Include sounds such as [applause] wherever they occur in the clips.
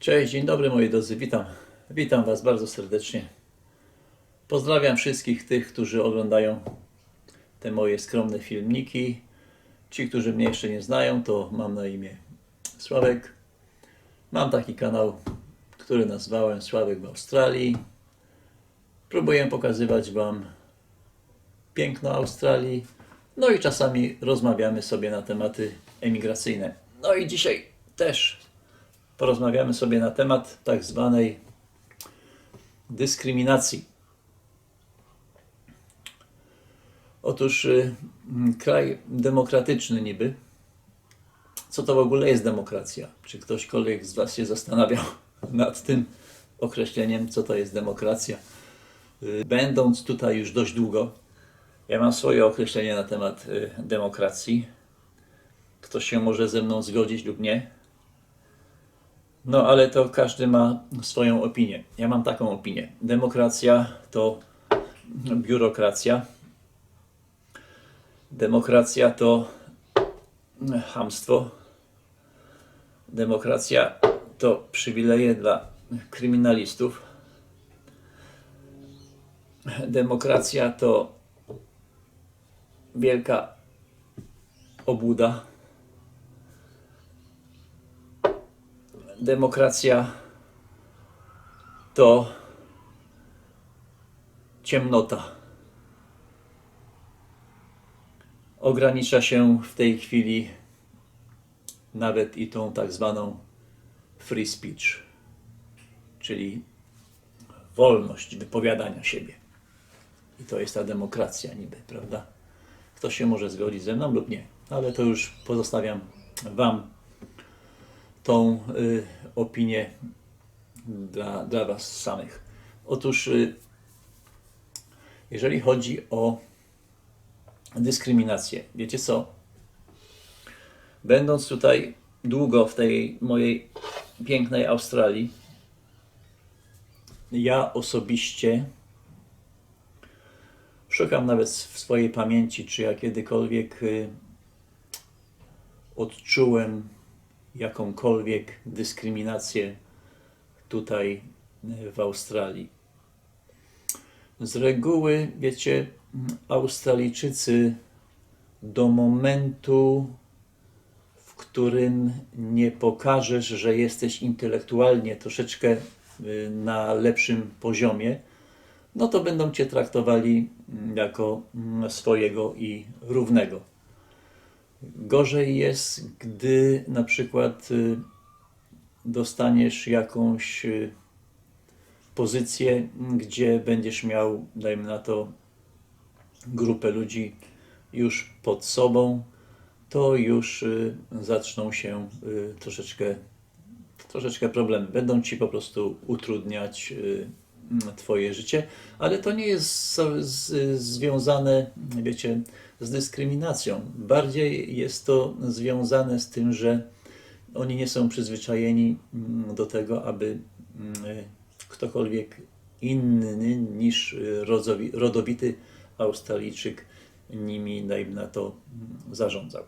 Cześć, dzień dobry moi drodzy, witam. Witam Was bardzo serdecznie. Pozdrawiam wszystkich tych, którzy oglądają te moje skromne filmiki. Ci, którzy mnie jeszcze nie znają, to mam na imię Sławek. Mam taki kanał, który nazwałem Sławek w Australii. Próbuję pokazywać Wam piękno Australii. No i czasami rozmawiamy sobie na tematy emigracyjne. No i dzisiaj też porozmawiamy sobie na temat tak zwanej dyskryminacji. Otóż y, kraj demokratyczny niby. Co to w ogóle jest demokracja? Czy ktośkolwiek z Was się zastanawiał [laughs] nad tym określeniem, co to jest demokracja? Y, Będąc tutaj już dość długo, ja mam swoje określenie na temat y, demokracji. Ktoś się może ze mną zgodzić lub nie. No, ale to każdy ma swoją opinię. Ja mam taką opinię. Demokracja to biurokracja. Demokracja to hamstwo. Demokracja to przywileje dla kryminalistów. Demokracja to wielka obłuda. Demokracja to ciemnota. Ogranicza się w tej chwili nawet i tą tak zwaną free speech, czyli wolność wypowiadania siebie. I to jest ta demokracja niby, prawda? Ktoś się może zgodzić ze mną lub nie, ale to już pozostawiam Wam tą y, opinię dla, dla Was samych. Otóż, y, jeżeli chodzi o dyskryminację, wiecie co? Będąc tutaj długo w tej mojej pięknej Australii, ja osobiście szukam nawet w swojej pamięci, czy ja kiedykolwiek y, odczułem jakąkolwiek dyskryminację tutaj y, w Australii. Z reguły, wiecie, Australijczycy do momentu, w którym nie pokażesz, że jesteś intelektualnie troszeczkę y, na lepszym poziomie, no to będą cię traktowali mm, jako mm, swojego i równego. Gorzej jest, gdy na przykład y, dostaniesz jakąś y, pozycję, gdzie będziesz miał, dajmy na to, grupę ludzi już pod sobą, to już y, zaczną się troszeczkę, troszeczkę problemy. Będą ci po prostu utrudniać Twoje życie, ale to nie jest związane, wiecie, z dyskryminacją. Bardziej jest to związane z tym, że oni nie są przyzwyczajeni mm, do tego, aby mm, ktokolwiek inny niż rodowity Australijczyk nimi, dajmy na to, mm, zarządzał.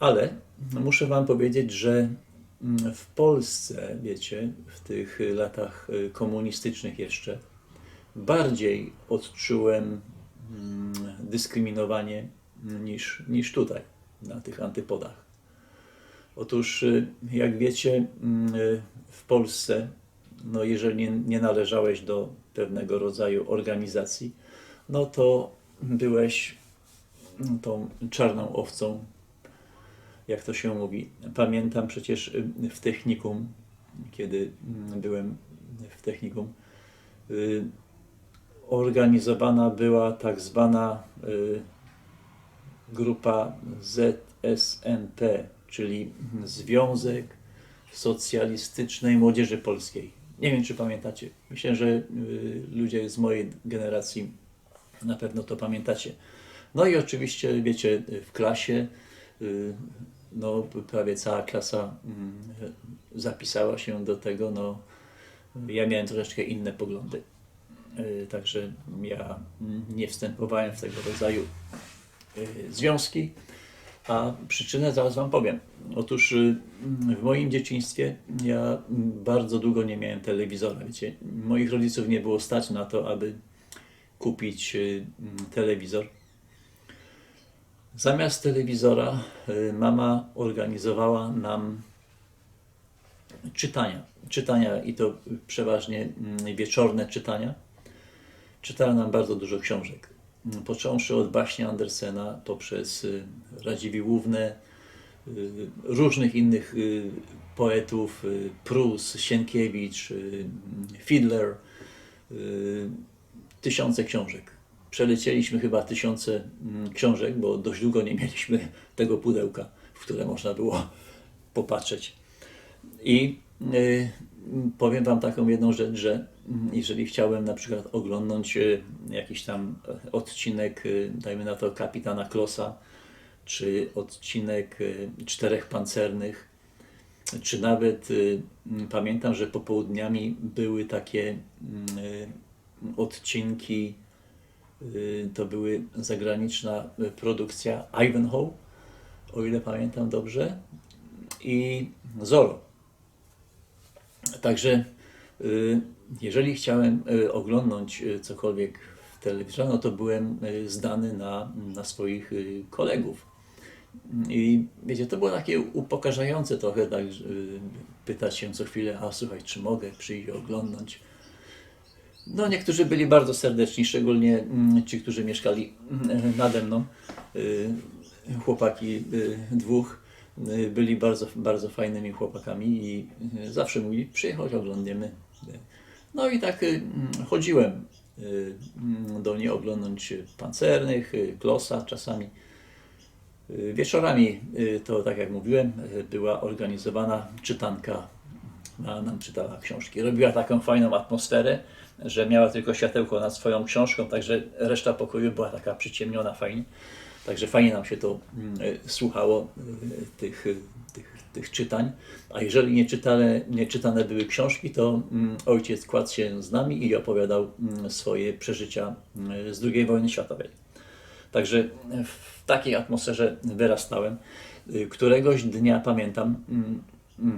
Ale muszę Wam powiedzieć, że w Polsce, wiecie, w tych latach y, komunistycznych jeszcze, bardziej odczułem dyskryminowanie niż, niż tutaj, na tych antypodach. Otóż, y, jak wiecie, mm, y, w Polsce, no jeżeli nie, należałeś do pewnego rodzaju organizacji, no to byłeś mm, tą czarną owcą, jak to się mówi. Pamiętam przecież y, w technikum, kiedy mm, byłem w technikum, organizowana była tak zwana y, grupa ZSNP, czyli Związek Socjalistycznej Młodzieży Polskiej. Nie wiem, czy pamiętacie. Myślę, że y, ludzie z mojej generacji na pewno to pamiętacie. No i oczywiście, wiecie, w klasie y, no, prawie cała klasa mm, zapisała się do tego. No, ja miałem troszeczkę inne poglądy. Y, Także ja nie wstępowałem w tego rodzaju y, związki, A przyczynę zaraz Wam powiem. Otóż y, w moim dzieciństwie ja bardzo długo nie miałem telewizora. Wiecie, moich rodziców nie było stać na to, aby kupić telewizor. Zamiast telewizora mama organizowała nam czytania. Czytania i to przeważnie mm, wieczorne czytania. Czytała nam bardzo dużo książek. Mm, Począwszy od baśni Andersena, poprzez y, Radziwiłłównę, y, różnych innych y, poetów, Prus, Sienkiewicz, Fiedler, tysiące książek. Przelecieliśmy chyba tysiące mm, książek, bo dość długo nie mieliśmy [laughs] tego pudełka, w które można było popatrzeć. I powiem Wam taką jedną rzecz, że mm, jeżeli chciałem na przykład oglądnąć y, jakiś tam e, odcinek, y, dajmy na to kapitana Klosa, czy odcinek Czterech Pancernych, czy nawet pamiętam, że popołudniami były takie mm, odcinki, to były zagraniczna produkcja Ivanhoe, o ile pamiętam dobrze, i Zorro. Także y, jeżeli chciałem y, oglądnąć y, cokolwiek w telewizorze, no to byłem zdany na, na swoich kolegów. I wiecie, to było takie upokarzające trochę, tak, pytać się co chwilę, a słuchaj, czy mogę przyjść oglądnąć. No, niektórzy byli bardzo serdeczni, szczególnie mm, ci, którzy mieszkali mm, nade mną. Chłopaki dwóch byli bardzo, bardzo fajnymi chłopakami i y, zawsze mówili, przyjechać, oglądniemy. No i tak y, mm, chodziłem y, do niej oglądać pancernych, y, klosa czasami. Y, Wieczorami, y, to tak jak mówiłem, y, była organizowana czytanka. Ona nam czytała książki. Robiła taką fajną atmosferę, że miała tylko światełko nad swoją książką, także reszta pokoju była taka przyciemniona fajnie. Także fajnie nam się to mm, y, słuchało, y, tych, y, tych, tych czytań. A jeżeli nie czytane, nie czytane były książki, to mm, ojciec kładł się z nami i opowiadał mm, swoje przeżycia z II wojny światowej. Także w takiej atmosferze wyrastałem. Któregoś dnia pamiętam,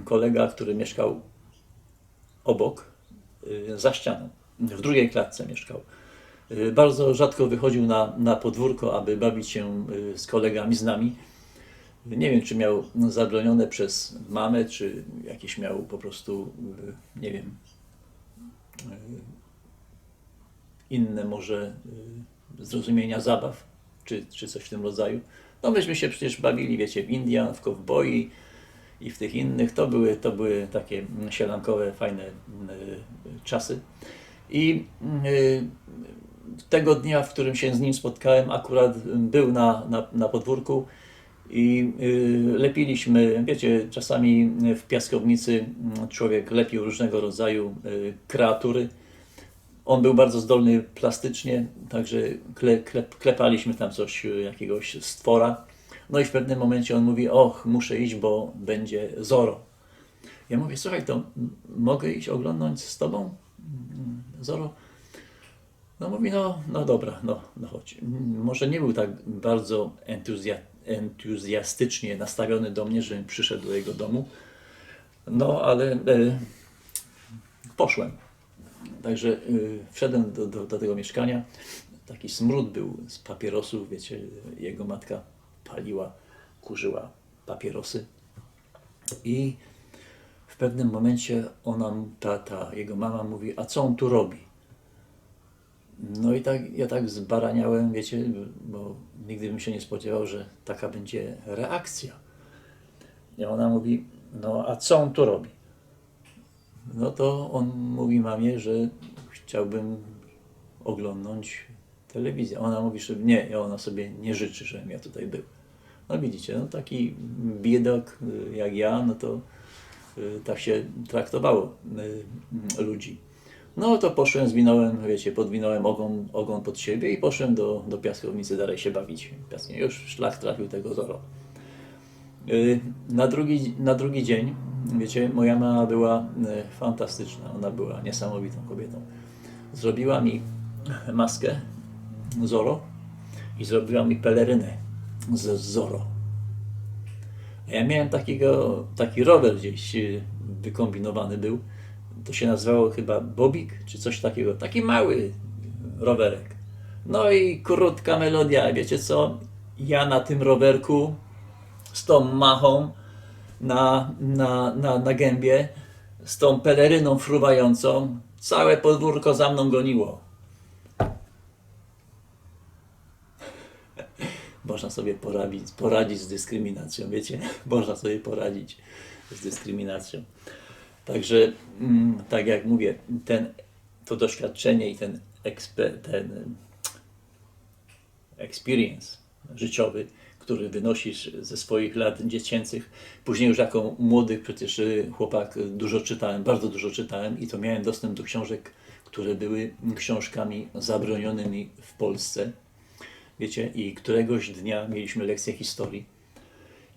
kolega, który mieszkał obok, za ścianą, w drugiej klatce mieszkał. Y, Bardzo rzadko wychodził na, na podwórko, aby bawić się y, z kolegami, z nami. Nie wiem, czy miał zabronione przez mamę, czy jakieś miał po prostu, y, nie wiem, inne może zrozumienia zabaw, czy, czy coś w tym rodzaju. No myśmy się przecież bawili, wiecie, w Indian, w kowboi i w tych innych. To były, to były takie sielankowe, fajne czasy. I tego dnia, w którym się z nim spotkałem, akurat był na, na, na podwórku i y, lepiliśmy, wiecie, czasami w piaskownicy mm, człowiek lepił różnego rodzaju y, kreatury. On był bardzo zdolny plastycznie, także kle, klep, klepaliśmy tam coś, y, jakiegoś stwora. No i w pewnym momencie on mówi, och, muszę iść, bo będzie Zoro. Ja mówię, słuchaj, to mogę iść oglądać z tobą mm, Zoro? No mówi, no, no dobra, no, no chodź. Może nie był tak bardzo entuzja, entuzjastycznie nastawiony do mnie, żebym przyszedł do jego domu, no ale e, poszłem. Także y, wszedłem do, do, do tego mieszkania. Taki smród był z papierosów, wiecie, jego matka paliła, kurzyła papierosy. I w pewnym momencie ona, ta, ta jego mama mówi, a co on tu robi? No i tak, ja tak zbaraniałem, wiecie, bo nigdy bym się nie spodziewał, że taka będzie reakcja. I ona mówi, no a co on tu robi? No to on mówi mamie, że chciałbym oglądnąć telewizję. Ona mówi, że nie, i ona sobie nie życzy, żebym ja tutaj był. No widzicie, no taki biedok y, jak ja, no to y, tak się traktowało y, ludzi. No to poszłem, zwinąłem, wiecie, podwinąłem ogon, ogon pod siebie i poszłem do, do piaskownicy dalej się bawić. Piaskownie. Już szlak trafił tego Zoro. Y, Na drugi, na drugi dzień, wiecie, moja mama była y, fantastyczna. Ona była niesamowitą kobietą. Zrobiła mi maskę Zoro i zrobiła mi pelerynę z Zoro. A Ja miałem takiego, taki rower gdzieś y, wykombinowany był. To się nazywało chyba Bobik, czy coś takiego. Taki mały rowerek. No i krótka melodia. Wiecie co? Ja na tym rowerku z tą machą na, na, na, na gębie, z tą peleryną fruwającą, całe podwórko za mną goniło. [laughs] Można sobie poradzić, poradzić z dyskryminacją, wiecie? Można sobie poradzić z dyskryminacją. Także, mm, tak jak mówię, ten, to doświadczenie i ten, ten em, experience życiowy, który wynosisz ze swoich lat dziecięcych. Później już jako młody przecież y, chłopak y, dużo czytałem, bardzo dużo czytałem i to miałem dostęp do książek, które były książkami zabronionymi w Polsce. Wiecie, i któregoś dnia mieliśmy lekcję historii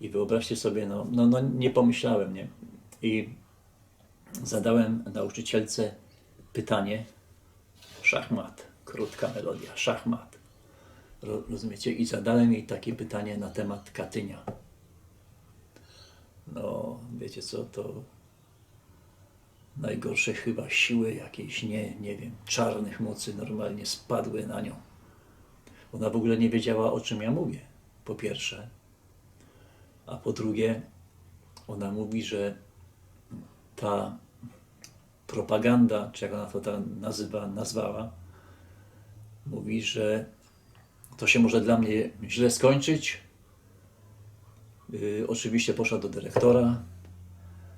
i wyobraźcie sobie, no, no, no nie pomyślałem, nie? I zadałem nauczycielce pytanie, szachmat, krótka melodia, szachmat. Ro- Rozumiecie? I zadałem jej takie pytanie na temat Katynia. No, wiecie co, to najgorsze chyba siły jakieś, nie, nie wiem, czarnych mocy normalnie spadły na nią. Ona w ogóle nie wiedziała, o czym ja mówię, po pierwsze. A po drugie, ona mówi, że ta propaganda, czy jak ona to tam nazywa, nazwała, mówi, że to się może dla mnie źle skończyć. Yy, oczywiście poszła do dyrektora.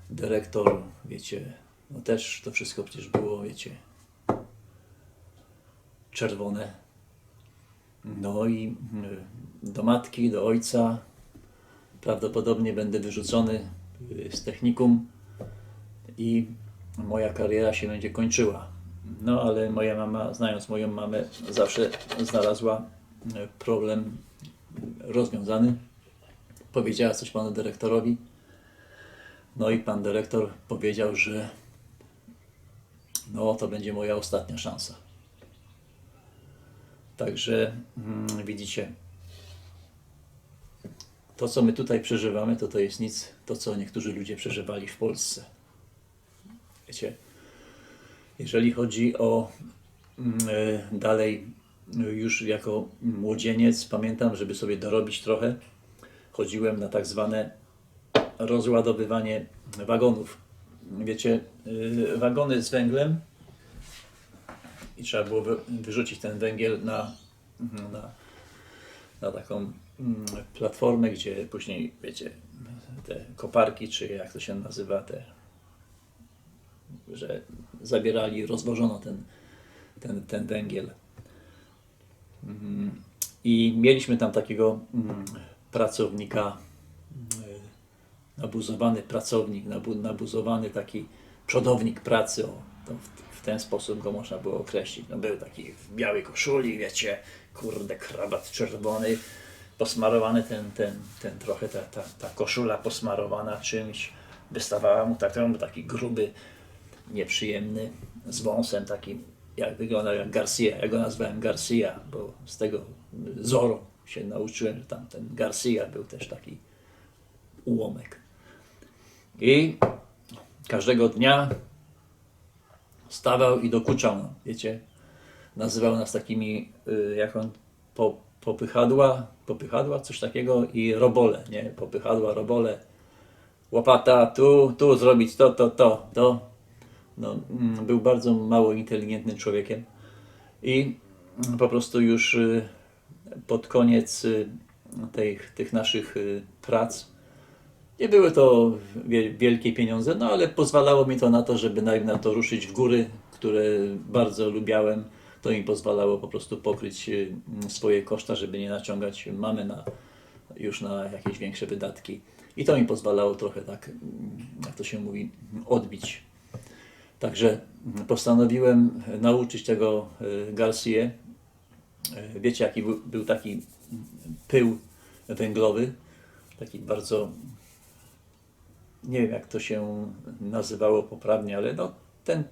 Dyrektor, wiecie, no też to wszystko przecież było, wiecie, czerwone. No i yy, do matki, do ojca prawdopodobnie będę wyrzucony yy, z technikum i moja kariera się będzie kończyła. No ale moja mama, znając moją mamę, zawsze znalazła e, problem rozwiązany. Powiedziała coś panu dyrektorowi. No i pan dyrektor powiedział, że no to będzie moja ostatnia szansa. Także mm, widzicie, to co my tutaj przeżywamy, to to jest nic, to co niektórzy ludzie przeżywali w Polsce. Wiecie, jeżeli chodzi o mm, e, dalej, e, już jako młodzieniec, pamiętam, żeby sobie dorobić trochę, chodziłem na tak zwane rozładowywanie wagonów. Wiecie, e, wagony z węglem i trzeba było wy- wyrzucić ten węgiel na, na, na taką mm, platformę, gdzie później, wiecie, te koparki, czy jak to się nazywa, te że zabierali, rozwożono ten, ten, ten węgiel. Mm, I mieliśmy tam takiego mm, pracownika, mm, nabuzowany pracownik, nabu, nabuzowany taki przodownik pracy, o, w, ten sposób go można było określić. No, był taki w białej koszuli, wiecie, kurde, krabat czerwony, posmarowany ten, ten, ten trochę ta, ta, ta koszula posmarowana czymś, wystawała mu tak, taki gruby, nieprzyjemny, z wąsem takim, jak wyglądał jak Garcia. Ja go nazwałem Garcia, bo z tego Zoro się nauczyłem, że tam ten Garcia był też taki ułomek. I każdego dnia stawał i dokuczał wiecie. Nazywał nas takimi, y, jak on, po, popychadła, popychadła, coś takiego i robole, nie? Popychadła, robole, łopata, tu, tu zrobić to, to, to, to. No, mm, był bardzo mało inteligentnym człowiekiem i mm, po prostu już y, pod koniec y, tych, tych naszych y, prac nie były to wie- wielkie pieniądze, no ale pozwalało mi to na to, żeby na, to ruszyć w góry, które bardzo lubiałem. To mi pozwalało po prostu pokryć y, swoje koszta, żeby nie naciągać mamy na, już na jakieś większe wydatki. I to mi pozwalało trochę tak, mm, jak to się mówi, odbić Także mm, postanowiłem nauczyć tego y, Garcia. Y, Wiecie, jaki był, był taki pył węglowy, taki bardzo, nie wiem jak to się nazywało poprawnie, ale no ten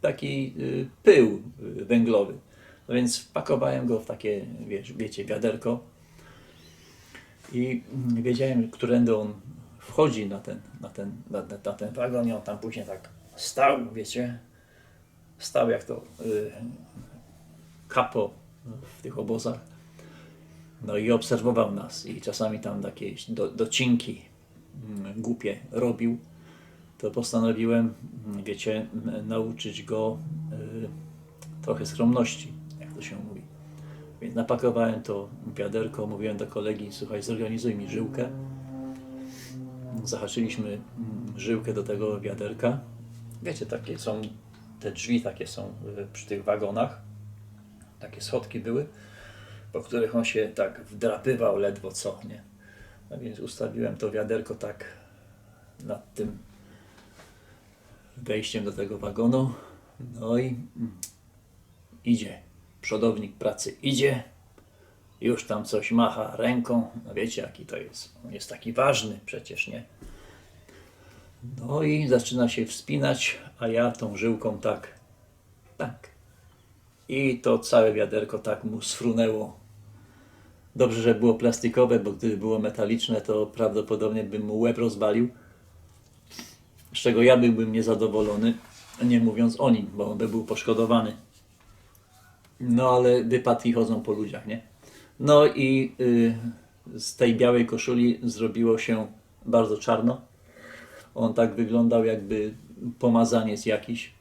taki y, pył węglowy. No więc wpakowałem go w takie, wiesz, wiecie, wiaderko i mm, wiedziałem, którędy on wchodzi na ten, na ten, na, na ten wagon i on tam później tak stał, wiecie, stał jak to y, kapo w tych obozach. No i obserwował nas i czasami tam takie do, docinki mm, głupie robił. To postanowiłem, mm, wiecie, nauczyć go y, trochę skromności, jak to się mówi. Więc napakowałem to wiaderko, mówiłem do kolegi, słuchaj, zorganizuj mi żyłkę. Zahaczyliśmy mm, żyłkę do tego wiaderka. Wiecie, takie są, te drzwi takie są y, przy tych wagonach. Takie schodki były, po których on się tak wdrapywał ledwo co, nie? No więc ustawiłem to wiaderko tak nad tym wejściem do tego wagonu. No i mm, idzie. Przodownik pracy idzie. Już tam coś macha ręką. No wiecie, jaki to jest. On jest taki ważny przecież, nie? No i zaczyna się wspinać, a ja tą żyłką tak, tak. I to całe wiaderko tak mu sfrunęło. Dobrze, że było plastikowe, bo gdyby było metaliczne, to prawdopodobnie bym mu łeb rozwalił. Z czego ja byłbym niezadowolony, nie mówiąc o nim, bo on by był poszkodowany. No ale wypadki chodzą po ludziach, nie? No i y, z tej białej koszuli zrobiło się bardzo czarno. On tak wyglądał jakby pomazaniec jakiś.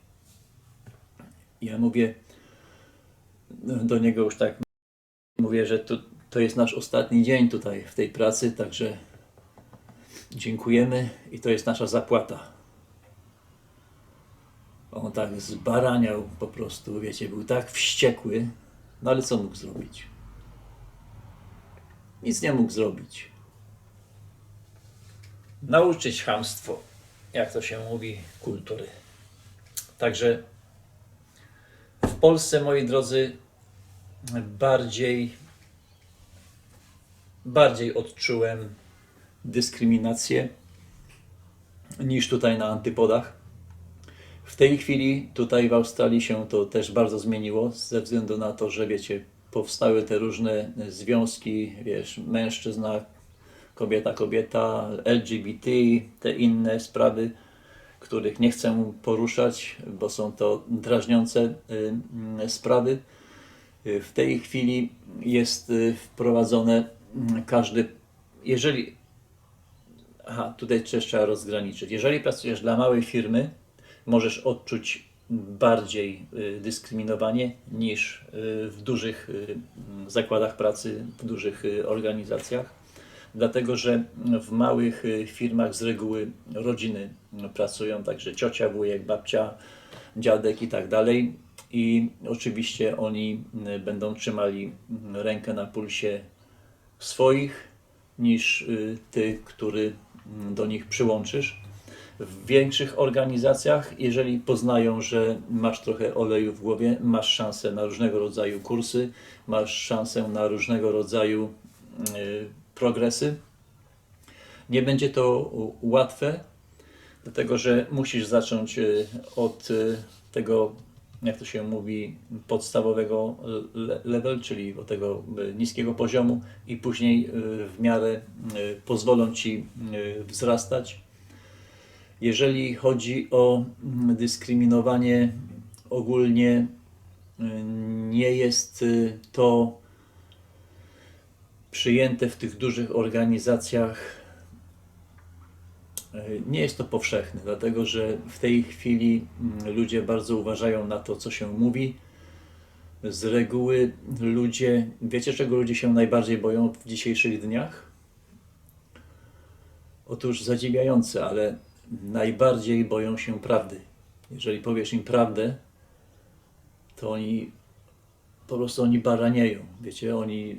Ja mówię do niego już tak, mówię, że to, to jest nasz ostatni dzień tutaj w tej pracy, także dziękujemy i to jest nasza zapłata. On tak zbaraniał po prostu, wiecie, był tak wściekły, no ale co mógł zrobić? Nic nie mógł zrobić. Nauczyć chamstwo, jak to się mówi, kultury. Także w Polsce, moi drodzy, bardziej, bardziej odczułem dyskryminację niż tutaj na antypodach. W tej chwili tutaj w Australii się to też bardzo zmieniło, ze względu na to, że wiecie, powstały te różne związki, wiesz, mężczyzna, kobieta, kobieta, LGBT, te inne sprawy, których nie chcę poruszać, bo są to drażniące y, y, sprawy. W tej chwili jest y, wprowadzone każdy, jeżeli Aha, tutaj też trzeba rozgraniczyć. Jeżeli pracujesz dla małej firmy, możesz odczuć bardziej dyskryminowanie niż w dużych zakładach pracy, w dużych organizacjach. Dlatego, że w małych y, firmach z reguły rodziny pracują, także ciocia, wujek, babcia, dziadek i tak dalej. I oczywiście oni y, będą trzymali y, rękę na pulsie swoich niż ty, który do nich przyłączysz. W większych organizacjach, jeżeli poznają, że masz trochę oleju w głowie, masz szansę na różnego rodzaju kursy, masz szansę na różnego rodzaju progresy. Nie będzie to łatwe, dlatego że musisz zacząć y, od y, tego, jak to się mówi, podstawowego le- level, czyli od tego y, niskiego poziomu i później w miarę pozwolą ci wzrastać. Jeżeli chodzi o mm, dyskryminowanie, ogólnie nie jest to przyjęte w tych dużych organizacjach E, Nie jest to powszechne, dlatego że w tej chwili mm, ludzie bardzo uważają na to, co się mówi. Z reguły ludzie, wiecie czego ludzie się najbardziej boją w dzisiejszych dniach? Otóż zadziwiające, ale najbardziej boją się prawdy. Jeżeli powiesz im prawdę, to oni po prostu oni baranieją, wiecie, oni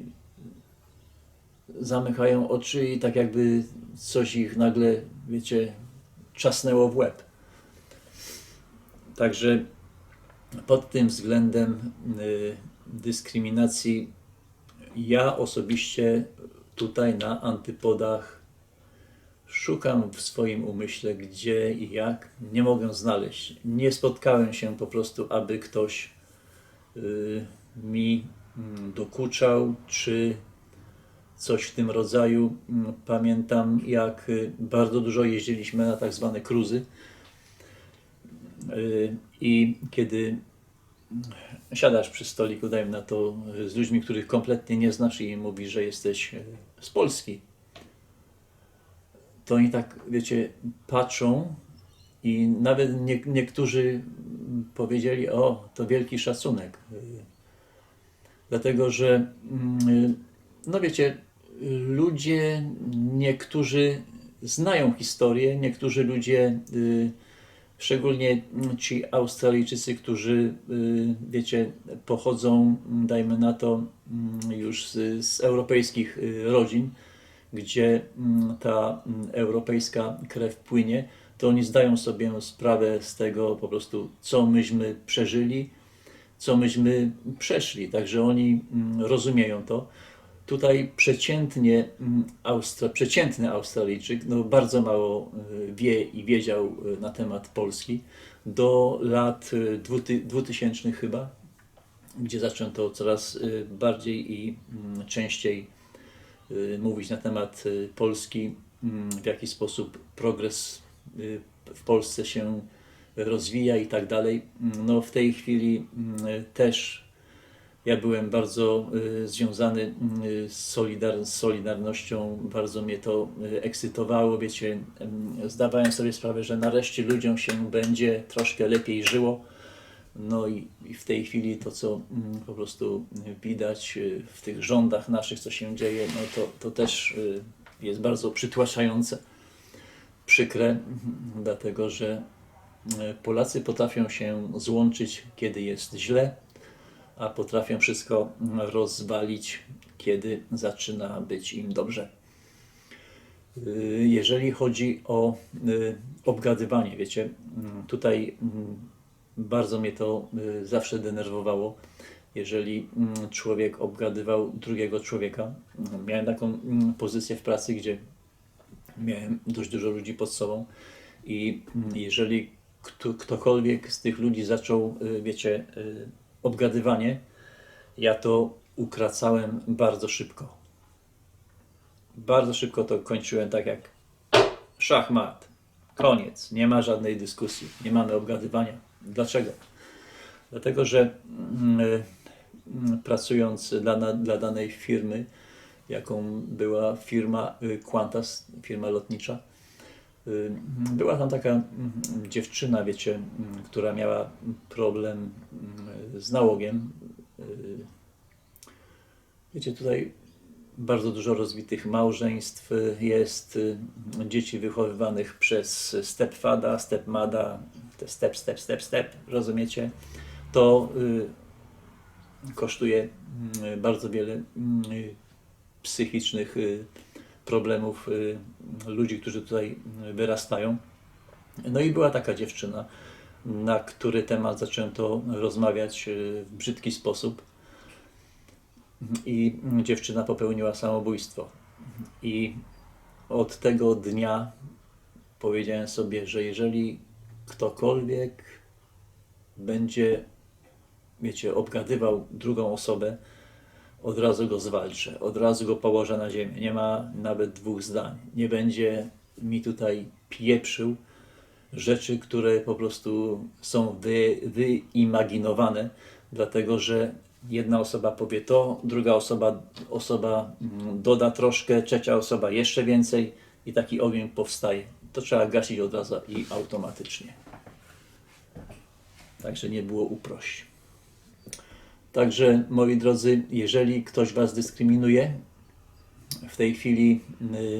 zamykają oczy i tak jakby coś ich nagle, wiecie, czasnęło w łeb. Także pod tym względem y, dyskryminacji ja osobiście tutaj na antypodach szukam w swoim umyśle, gdzie i jak. Nie mogę znaleźć. Nie spotkałem się po prostu, aby ktoś y, mi mm, dokuczał, czy coś w tym rodzaju. Mm, Pamiętam, jak y, bardzo dużo jeździliśmy na tak zwane cruzy. Y, I kiedy siadasz przy stoliku, dajmy na to, z ludźmi, których kompletnie nie znasz i mówisz, że jesteś y, z Polski, to oni tak, wiecie, patrzą i nawet nie, niektórzy powiedzieli, o, to wielki szacunek. Dlatego, że, mm, no wiecie, ludzie, niektórzy znają historię, niektórzy ludzie, y, szczególnie ci Australijczycy, którzy, y, wiecie, pochodzą, dajmy na to, mm, już z, z europejskich y, rodzin, gdzie mm, ta mm, europejska krew płynie, to oni zdają sobie sprawę z tego po prostu, co myśmy przeżyli, co myśmy przeszli. Także oni rozumieją to. Tutaj przeciętnie mm, Austra, przeciętny Australijczyk no, bardzo mało y, wie i wiedział y, na temat Polski do lat y, dwuty- 2000 chyba, gdzie zaczęto coraz y, bardziej i mm, częściej y, mówić na temat y, Polski, mm, w jaki sposób progres y, w Polsce się rozwija i tak dalej. No w tej chwili też ja byłem bardzo y, związany y, z, solidar z Solidarnością, bardzo mnie to y, ekscytowało, wiecie, em, zdawałem sobie sprawę, że nareszcie ludziom się będzie troszkę lepiej żyło. No i, i w tej chwili to, co mm, po prostu widać w tych rządach naszych, co się dzieje, no to, to też jest bardzo przytłaczające, przykre, dlatego że Polacy potrafią się złączyć, kiedy jest źle, a potrafią wszystko rozwalić, kiedy zaczyna być im dobrze. Y, Jeżeli chodzi o y, obgadywanie, wiecie, mm, tutaj mm, bardzo mnie to y, zawsze denerwowało, jeżeli mm, człowiek obgadywał drugiego człowieka. Miałem taką pozycję w pracy, gdzie miałem dość dużo ludzi pod sobą i jeżeli kto, ktokolwiek z tych ludzi zaczął, wiecie, obgadywanie, ja to ukracałem bardzo szybko. Bardzo szybko to kończyłem tak jak szachmat. Koniec. Nie ma żadnej dyskusji. Nie mamy obgadywania. Dlaczego? Dlatego, że mm, mm, pracując dla, dla danej firmy, jaką była firma y, Qantas, firma lotnicza, była tam taka mm, dziewczyna, wiecie, mm, która miała problem mm, z nałogiem. Y, Wiecie, tutaj bardzo dużo rozwitych małżeństw y, jest, y, dzieci wychowywanych przez stepfada, stepmada, te step, step, step, step, rozumiecie? To y, kosztuje bardzo wiele y, psychicznych y, problemów y, ludzi, którzy tutaj y, wyrastają. No i była taka dziewczyna, na który temat zaczęto rozmawiać y, w brzydki sposób i dziewczyna popełniła samobójstwo. I od tego dnia powiedziałem sobie, że jeżeli ktokolwiek będzie, wiecie, obgadywał drugą osobę, od razu go zwalczę, od razu go położę na ziemię. Nie ma nawet dwóch zdań. Nie będzie mi tutaj pieprzył rzeczy, które po prostu są wy, wyimaginowane, dlatego że jedna osoba powie to, druga osoba, osoba mm, doda troszkę, trzecia osoba jeszcze więcej i taki ogień powstaje. To trzeba gasić od razu i automatycznie. Także nie było uprości. Także moi drodzy, jeżeli ktoś Was dyskryminuje, w tej chwili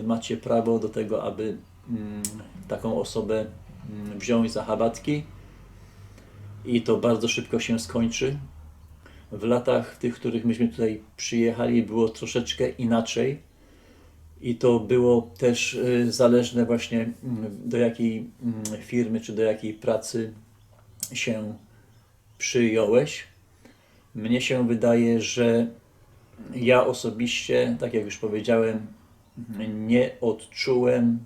y, macie prawo do tego, aby mm, taką osobę mm, wziąć za chabatki i to bardzo szybko się skończy. W latach tych, w których myśmy tutaj przyjechali, było troszeczkę inaczej i to było też y, zależne właśnie mm, do jakiej firmy czy do jakiej pracy się przyjąłeś. Mnie się wydaje, że ja osobiście, tak jak już powiedziałem, nie odczułem,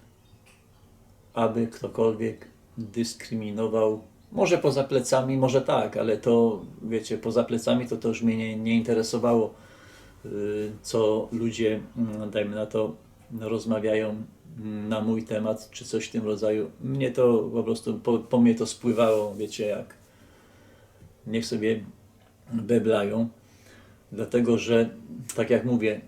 aby ktokolwiek dyskryminował. Może poza plecami, może tak, ale to wiecie, poza plecami to, to już mnie nie, nie interesowało. y, co ludzie, mm, dajmy na to, rozmawiają mm, na mój temat, czy coś w tym rodzaju. Mnie to po prostu, po, po mnie to spływało, wiecie jak. Niech sobie beblają, dlatego że, tak jak mówię,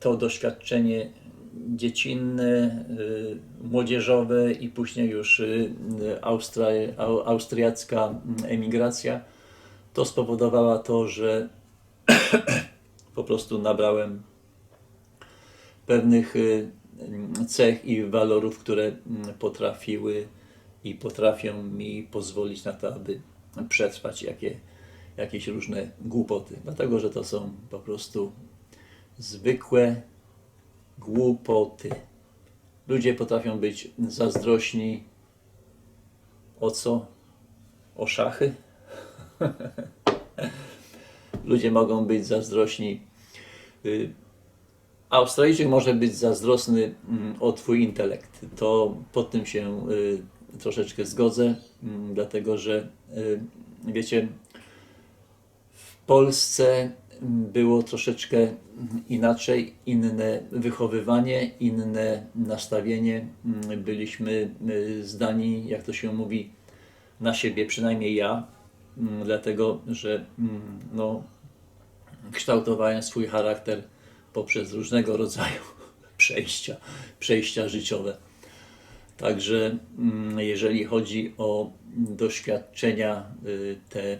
to doświadczenie dziecinne, y, młodzieżowe i później już y, Austra, au, austriacka emigracja, to spowodowała to, że [clears throat] po prostu nabrałem pewnych y, cech i walorów, które mm, potrafiły i potrafią mi pozwolić na to, aby przetrwać jakie, jakieś różne głupoty. Dlatego, że to są po prostu zwykłe głupoty. Ludzie potrafią być zazdrośni o co? O szachy? [laughs] Ludzie mogą być zazdrośni. y, Australijczyk może być zazdrosny mm, o Twój intelekt. To pod tym się y, troszeczkę zgodzę, mm, dlatego że y, wiecie, Polsce było troszeczkę inaczej, inne wychowywanie, inne nastawienie. Mm, Byliśmy zdani, jak to się mówi, na siebie, przynajmniej ja, mm, dlatego że mm, no, kształtowałem swój charakter poprzez różnego rodzaju [laughs] przejścia, przejścia życiowe. Także mm, jeżeli chodzi o doświadczenia y, te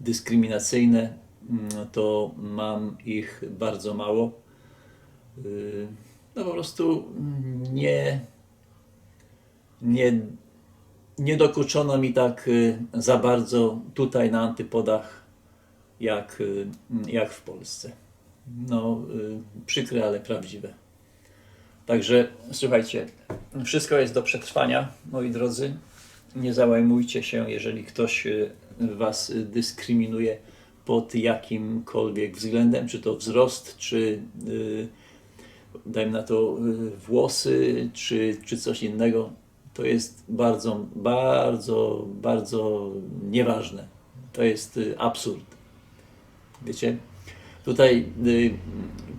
dyskryminacyjne, mm, to mam ich bardzo mało. Y, No po prostu nie, nie, nie dokuczono mi tak y, za bardzo tutaj na antypodach jak, y, jak w Polsce. No, przykre, ale prawdziwe. Także słuchajcie, wszystko jest do przetrwania, moi drodzy. Nie załamujcie się, jeżeli ktoś y, was dyskryminuje pod jakimkolwiek względem, czy to wzrost, czy y, dajmy na to y, włosy, czy, czy coś innego. To jest bardzo, bardzo, bardzo nieważne. To jest absurd. Wiecie? Tutaj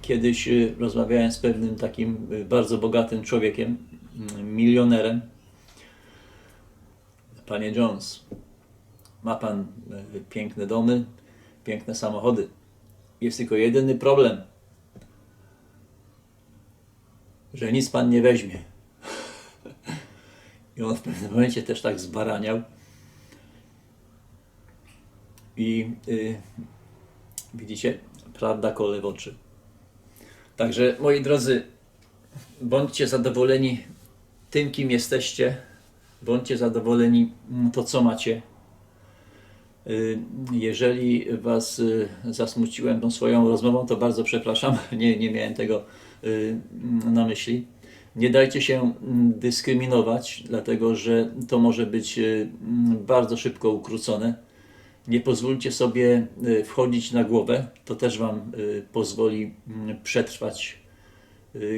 kiedyś rozmawiałem z pewnym takim bardzo bogatym człowiekiem, milionerem. Panie Jones, ma pan y, piękne domy, piękne samochody. Jest tylko jedyny problem, że nic pan nie weźmie. [laughs] I on w pewnym momencie też tak zbaraniał. I y, widzicie, prawda kole w oczy. Także moi drodzy, bądźcie zadowoleni tym, kim jesteście. Bądźcie zadowoleni mm, to, co macie. Y, Jeżeli Was y, zasmuciłem tą swoją rozmową, to bardzo przepraszam. [laughs] Nie, nie miałem tego y, na myśli. Nie dajcie się mm, dyskryminować, dlatego że to może być mm, bardzo szybko ukrócone. Nie pozwólcie sobie wchodzić na głowę, to też Wam pozwoli mm, przetrwać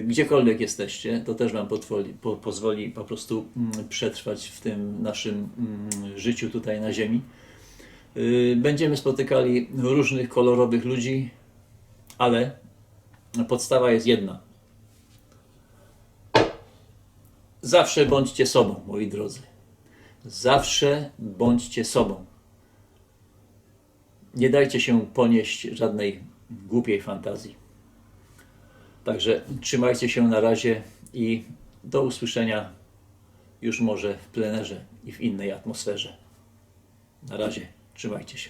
gdziekolwiek jesteście, to też Wam pozwoli, po, pozwoli po prostu mm, przetrwać w tym naszym mm, życiu tutaj na Ziemi. Y, Będziemy spotykali różnych kolorowych ludzi, ale podstawa jest jedna. Zawsze bądźcie sobą, moi drodzy. Zawsze bądźcie sobą. Nie dajcie się ponieść żadnej głupiej fantazji. Także trzymajcie się na razie i do usłyszenia już może w plenerze i w innej atmosferze. Na razie, trzymajcie się.